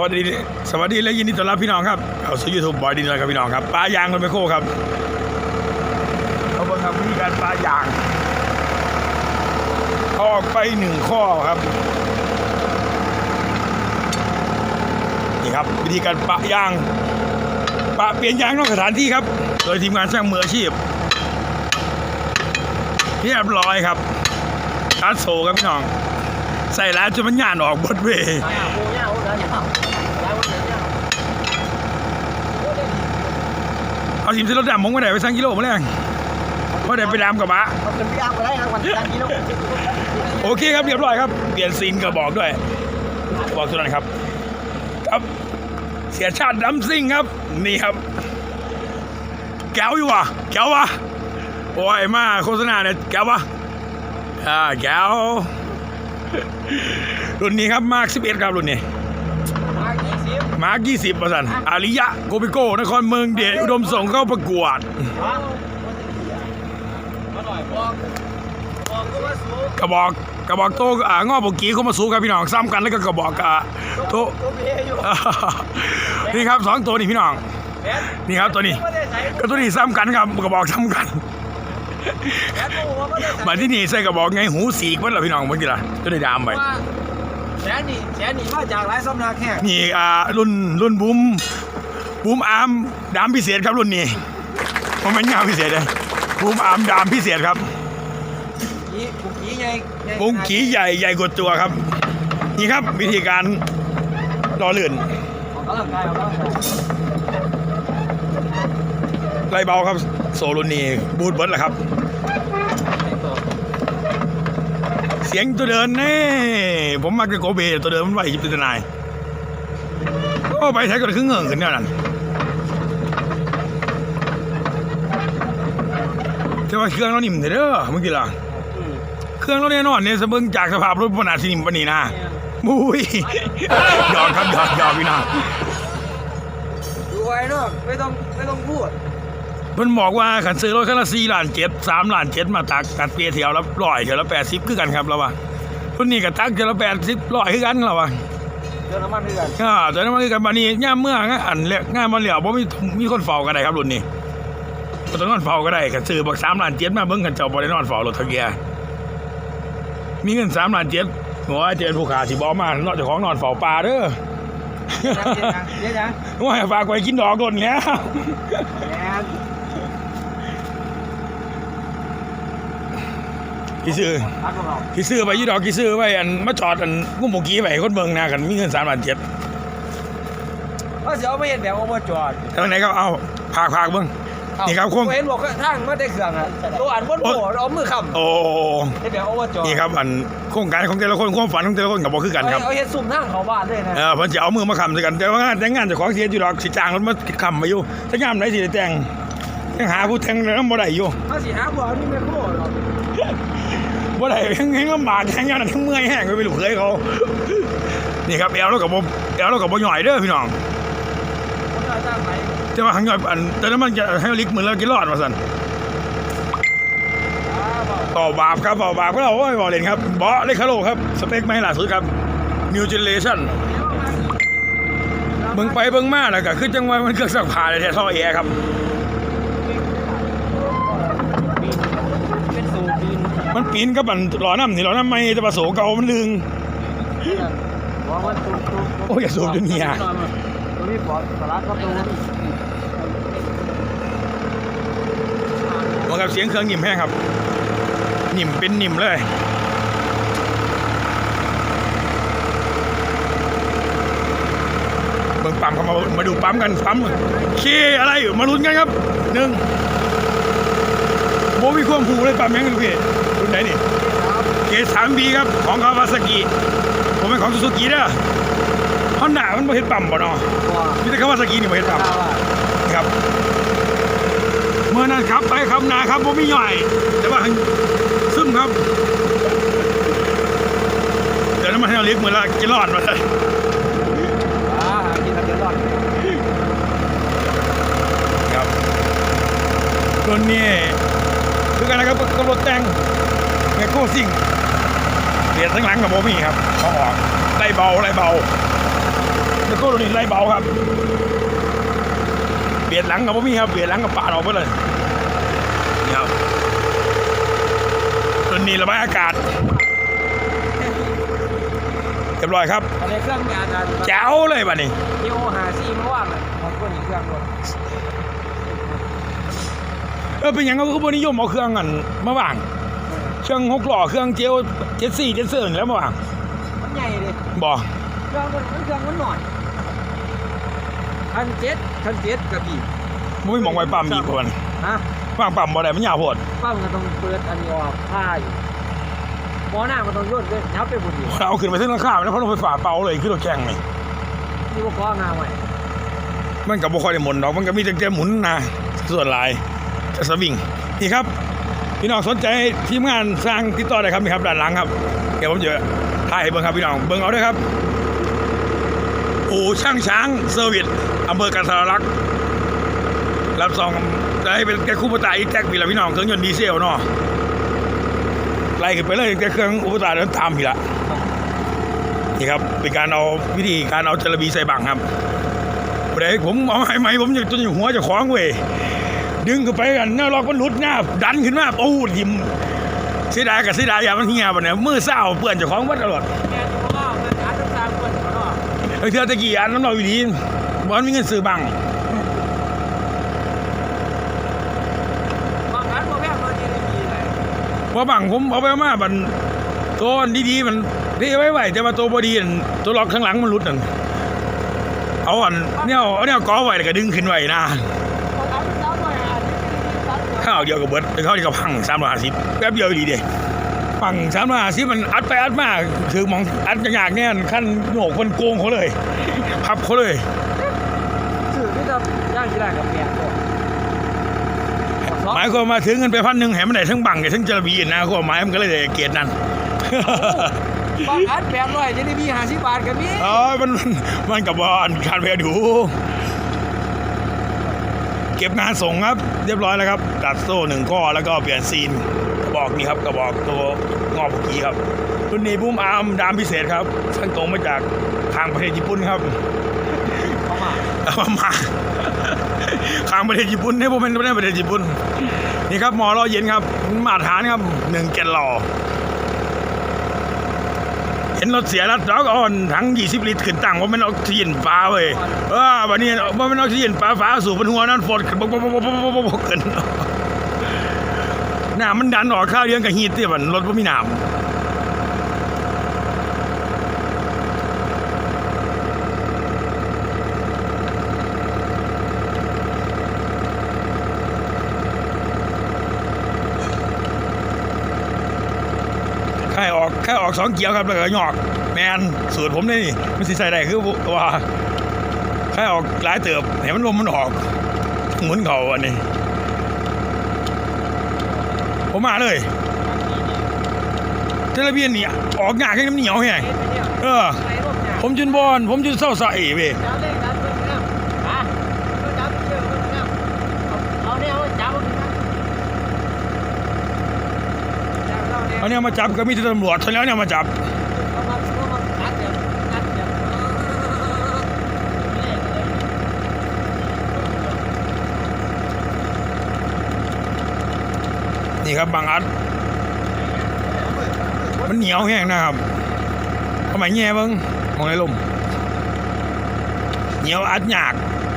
วัสดีสวัสดีและยินดีต้อนรับพี่น้องครับเอาสู่ยูทูบบอยดินเลยครับพี่น้องครับปลายางรถไมโครครับเขาบอกครับวิธีการปลายางออกไปหนึ่งข้อครับนี่ครับ วิธีการปะยาง ปะเปลี่ยนยางนอกสถานที่ครับ โดยทีมงานช่างมืออาชีพเรียบร้อยครับคัสโซครับพี่น้อง ใส่ร้านจนมันหย่านออกบดเว เอาสิมใส่รถดำมงมาไหนไปสั่งกิโลมาแรงมาไหนไปดำกับมะ Không cần biết ăn vào đấy, ăn bằng trăm kilo. โอเคครับเรียบร้อยครับเปลี่ยนซีนกระบอกด้วยบอกตัวนั้นครับ ครับเสียชาติดัมซิ่งครับ นี่ครับ แก้วอยู่วะแก้ววะโอ้ยมาโฆษณาเนี่ยแก้ววะอ่าแก้วรุ่นนี้ครับมาร์ค11ครับรุ่นนี้ Hai ký xíu. มาร์ค20ประสันอาริยะโกบิโก้ นครเมืองเดชอุดมส่งเข้าประกวด Hả? Có nổi con. Con có bác số. กระบอกกระบอกโตอ่างอบุกีเขามาสู้ครับพี่น้องซ้ำกันแล้วก็กระบอกกะโต Có bia vô. นี่ครับสองตัวนี่พี่น้อง Bé. นี่ครับตัวนี้ Có thể thấy. ก็ตัวนี้ซ้ำกันครับกระบอกซ้ำกัน Bé cô có thể thấy. มาที่นี่ใส่กระบอกไงหูสีกมันเหรอพี่น้องเมื่อกี้ล่ะตัวนี้ดามไป Qua. Xé nhỉ, xé nhỉ mà chàng lái xong ra khe. นี่อ่ารุ่นรุ่นบูมบูมอาร์มดามพิเศษครับรุ่นนี้มันเป็นงานพิเศษเลยบูมอาร์มดามพิเศษครับ Chí, cục chí nhanh. nhanh วง này. กีใหญ่ใหญ่กว่าตัวครับ นี่ครับวิธีการรอเลื่อน Có lần này, có lần này. ไล่เบาครับ โซลุนนี่บูทเบิร์ดแหละครับ เสียงตัวเดินนี่ผมมักจะโกเบตัวเดินมันไหวยิบตัวนายโอ้ไปใช้ก็ครึ่งเงินขึ้นเนี่ยนั่นแต่ว่าเครื่องเรานิ่มเด้อเมื่อกี้ล่ะเครื่องเราแน่นอนเนี่ยสะเบิงจากสภาพรถปนาสินิมปนีนะมุ้ยหยอกครับหยอกหยอกพี่น้องดูไว้เนอะไม่ต้องไม่ต้องพูด เพิ่นบอกว่าขันซื้อรถคันละสี่ล้านเจ็ดสามล้านเจ็ดมาตักตัดเปียเที่ยวละร้อยเที่ยวละแปดสิบคือกันครับเราว่าเพิ่นนี่ก็ตักเที่ยวละแปดสิบร้อยคือกันเราว่าเรื่องน้ำมันเถื่อนอ่าแต่นั้นมันคือกันบัดนี้ย่ามเมื่องานอันเรียกงานมันเหลียวบ่มีมีคนเฝ้าก็ได้ครับรุ่นนี้บ่ต้องนอนเฝ้าก็ได้ขันซื้อบักสามล้านเจ็ดมาเบิ่งกันเจ้าบ่ได้นอนเฝ้ารถทะเกียมีเงินสามล้านเจ็ดหัวเจนผู้ขาสิบ่มานอกจากของนอนเฝ้าปลาเด้อเจ๊ยังเจ๊ยังว่าให้ฝากไว้กินดอกโดนแล้ว แอน กี่ซื้อพักของเรากี่ซื้อไปยี่ดอกกี่ซื้อไว้อันมาจอดอันกุ้งหมูกี้ไปให้คนเบิ่งหนากันมีเงินสามล้านเจ็ดก็เสียวไม่เห็นแบบเอามาจอดทางไหนก็เอาผากผากเบิ่งนี่ครับคุณเห็นบอกทางไม่ได้เครื่องอะตัวอันบนหัวเอามือค้ำโอ้เห็นแบบเอามาจอดนี่ครับอันโครงการของแต่ละคนความฝันของแต่ละคนกับบ่คือกันครับเอาเห็นซุ่มทางเขาบ้านด้วยนะเออเพิ่นจะเอามือมาค้ำใส่กันแต่ว่างานแต่งงานเจ้าของเสียอยู่ดอกสิจ้างรถมาค้ำมาอยู่ถ้างานไหนสิได้แต่งยังหาผู้แต่งแล้วบ่ได้อยู่ถ้าสีหาบัวนี่ไม่พูด หรอกบ่ได้ยังยังลำบากแฮงยานทั้งเมื่อยแห้งไปลูกเคยเขา นี่ครับแอลแล้วก็บ่แอลแล้วก็บ่ย่อยเด้อพี่น้องจะจ้าหังย่อยอันแต่นั้นมันจะให้ลิกมือแล้วกินรอดว่าซั่นอ่าบอบาบาปครับเบาบาปก็เราโอ้ยบอเล่นครับเบาะเลคาโลครับ สเปคไม่ล่าสุดครับ New Generation เบิ่งไปเบิ่งมาแล้วก็คือจังหว่ามันเครื่องซักผ้าเลยแท้ท่อแอร์ครับ เป็นสูบบิน มันก็บันหล่อน้ำนี่หล่อน้ำไม่แต่ว่าโสเก่ามันลึงว่ามันสูบสูบโอ้ยอย่าสูบจนเหี้ยตัวนี้ปอดสลัดครับตัวนี้กับเสียงเครื่องนิ่มแห้งครับนิ่มเป็นนิ่มเลยเบิ่งปั๊มเข้ามามาดูปั๊มกันปั๊มเคอะไรมาลุ้นกันครับหนึ่งโบมีความผูเลยปั๊มยังไงพี่ รุ่นไหนนี่เกสามบีครับของคาวาซากิผมเป็นของซูซูกิเด้อฮอนด้ามันบ่เฮ็ดปั๊มบ่เนาะว่ามีแต่คาวาซากินี่บ่เฮ็ดปั๊มข้าวอะครับเมื่อนั้นครับไปครับนาครับผมมีย่อยแต่ว่าซึมครับเดี๋ยวน้ำมันให้เราเลี้ยงมือละกินรอดมาเลยอ่ากินกันเดี๋ยวรอดครับตัวนี้คือกันนะครับก็รถแต่ง แมคโครซิ่งเปลี่ยนทั้งหลังกับโบมี่ครับเขาออกไล่เบาไล่เบาตะโก้ตัวนี้ไล่เบาครับ เบียดหลังกับพ่มีครับเบียดหลังกับปาดออกไปเลยนี่ครับตัวนี้ระบายอากาศเรียบร้อยครับอันนี้เครื่องมีอาจารย์แจ๋วเลยบัดนี้นิโอหาซีเมื่อวานเลยของคนอีกเครื่องรถเออเป็นหยังก็คือบนิยมเอาเครื่องกันมาวาง เครื่องหกหล่อเครื่องเจลเจ็ดสี่เจ็ดเซิร์นแล้วมาวางมันใหญ่เลยบอกเครื่องมันเครื่องมันหน่อยคันเจ็ดคันเจ็ดกระบี่มันไม่มองไว้ปั๊มอีกคนฮะวางปั๊มบ่ได้มันยาวโพดปั้มก็ต้องเปิดอันนี้ออกผ้าอยู่หมอหน้ามันต้องย่นด้วยยับไปหมดอยู่เอาขึ้นไปเส้นราคาแล้วเพราะลงไฟฝ่าเป่าเลยขึ้นรถแข่งนี่ที่ว่าก้องาไว้มันกับบุคอยได้หมุนดอกมันก็มีแต่แกหมุนนะส่วนหลายจะสวิงนี่ครับ พี่น้องสนใจทีมงานสร้างติดต่อได้ครับนี่ครับด้านหลังครับเดี๋ยวผมจะถ่ายให้เบิ่งครับพี่น้องเบิ่งเอาด้วยครับอู่ช่างช้างเซอร์วิสอำเภอกันทรลักษ์รับซองจะให้เป็นแกคู่ปตาอีแจ็คพี่ละพี่น้องเครื่องยนต์ดีเซลเนาะไล่ขึ้นไปเลยแกเครื่องอุปตาเดินตามพี่ละนี่ครับเป็นการเอาวิธีการเอาจระบีใส่บังครับเดี๋ยวผมเอาให้ไหมผมจะจนหัวจะคล้าของเว้ย ดึงขึ้นไปกันหน้าล็อกมันหลุดหน้าดันขึ้นมาโอ้ทิมเสียดายกับเสียดายอย่ามันเหี่ยปะเนี่ยมือเศร้าเปื่อนเจ้าของวัดตลอดเขาเนาะไอ้เทือตะกี้อันน้ำเราอยู่ดีบอลมีเงินซื้อบังบางครั้งพอแม่เราดีได้ดีเลยเพราะบังผมเอาไปเอามาบันตัวนดีๆมันเรีไว้ไหวแต่ว่าตัวบอดีอันตัวล็อกข้างหลังมันหลุดนั่นเอาอันเนี่ยเอาเนี่ยก้อไว้แล้วก็ดึงขึ้นไวนะ ข้าวเดียวกับเบิร์ดข้าวเดียวกับพังสามร้อยห้าสิบแป๊บเดียวดีเด้พังสามร้อยห้าสิบมันอัดไปอัดมาคือมองอัดยากๆเนี่ยขั้นโหนกมันโกงเขาเลย พับเขาเลยสื่อที่จะย่างกีฬากับแม่ตัวหมายความมาถึงเงินไปพันหนึ่งแหมมันได้ทั้งบังได้ทั้งจระบีนะก็หมายมันก็เลยได้เกียรตินั้นบางอันแปดร้อยจะได้มีห้าสิบบาทกันมีเอ้ยมันมันกับบอลการแพ้ดู เก็บงานส่งครับ เรียบร้อยแล้วครับ ตัดโซ่หนึ่งข้อแล้วก็เปลี่ยนซีนกระบอกนี่ครับกระบอกตัวงอบเมื่อกี้ครับรุ่นนี้บูมอาร์มดามพิเศษครับช่งตรงมาจากทางประเทศญี่ปุ่นครับเข้ามาเอามาทางประเทศญี่ปุ่นให้ผมเป็นประเทศญี่ปุ่นนี่ครับหมอรอเย็นครับมาฐานครับหนึ่งแกนหล่อ นรถเสียแล้วเราก็เอ่อนทั้ง 20 ลิตรขึ้นตั้งว่ามันออกซิเจนฟ้าเว้ยเออวันนี้ว่ามันออกซิเจนฟ้าฟ้าสู่บนหัวนั่นฝนขึ้นบกบกบกบกบกขึ้นน้ำมันดันออกข้าวเลี้ยงกับฮีทที่มันรถไม่มีน้ำแค่ ออกสองเกียวครับแล้วก็หยอกแมนสูตรผมนี่มันสิใส่ได้คือว่าแค่ออกหลายเติบเห็นมันลมมันออกหมุนเขาอันนี้ ผมมาเลยเทเลเบียนนี่ออกงานแค่น้ำเหนียวแห้งเออ ผมจุนบอลผมจุนเศร้าใส่เว้ย จับเลขจับเบิ่งนะอะก็จับเชื่อเบิ่งนะเอาเอาเนี่ยเอาจับเบิ่งนะจับเราเนี่ย อันนี้มาจับก็มีแต่ตำรวจเท่านั้นเนี่ยมาจับนี่ครับบางอัด มันเหนียวแห้งนะครับทำไมแง่บิ้งมองในลมเหนียวอัดหยาก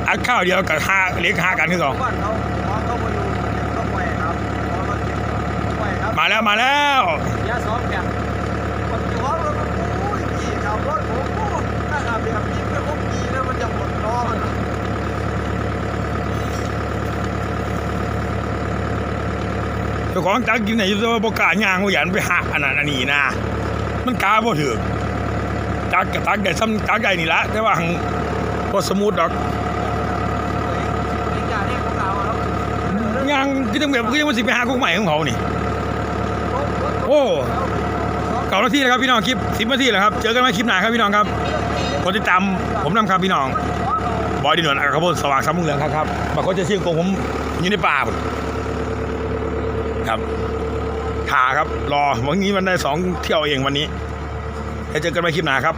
อัดข้าวเดียวกับห้าเล็กห้ากันคือเก่าบ้านเขาหมอเมาแล้วมาแล้วยาสองแบบคนท้องแล้วก็โอ้ยพี่ขับรถผมโอ้ยถ้าขับแบบนี้ไม่ครบปีแล้วมันจะหมดล้อมันเจ้าของจักกินไหนอยู่แต่ว่าบกล้าย่างว่าหยันไปหักอันนั้นอันนี้นะ มันกล้าบ่ถือจักกับตักได้ซ้ำจักได้นี่ละแต่ว่าหังบ่สมูทดอกอีกอย่างนี้ของเราแล้วย่างคือจังแบบคือยังมันสิไปหาคุกใหม่ของเขานี่โอ้เก่านาทีแล้วครับพี่น้องคลิปสิบนาทีแล้วครับเจอกันใหมคลิปหนาครับพี่น้องครับคนติดตามผมนำครับพี่น้องบอยดินวนอากาศพลสว่างสามมุงเหลืองครับครับบางคนจะเชื่อกงผมอยู่ในป่าครับถ่าครับรอวันนี้มันได้สองเที่ยวเองวันนี้แล้วเจอกันใหมคลิปหนาครับ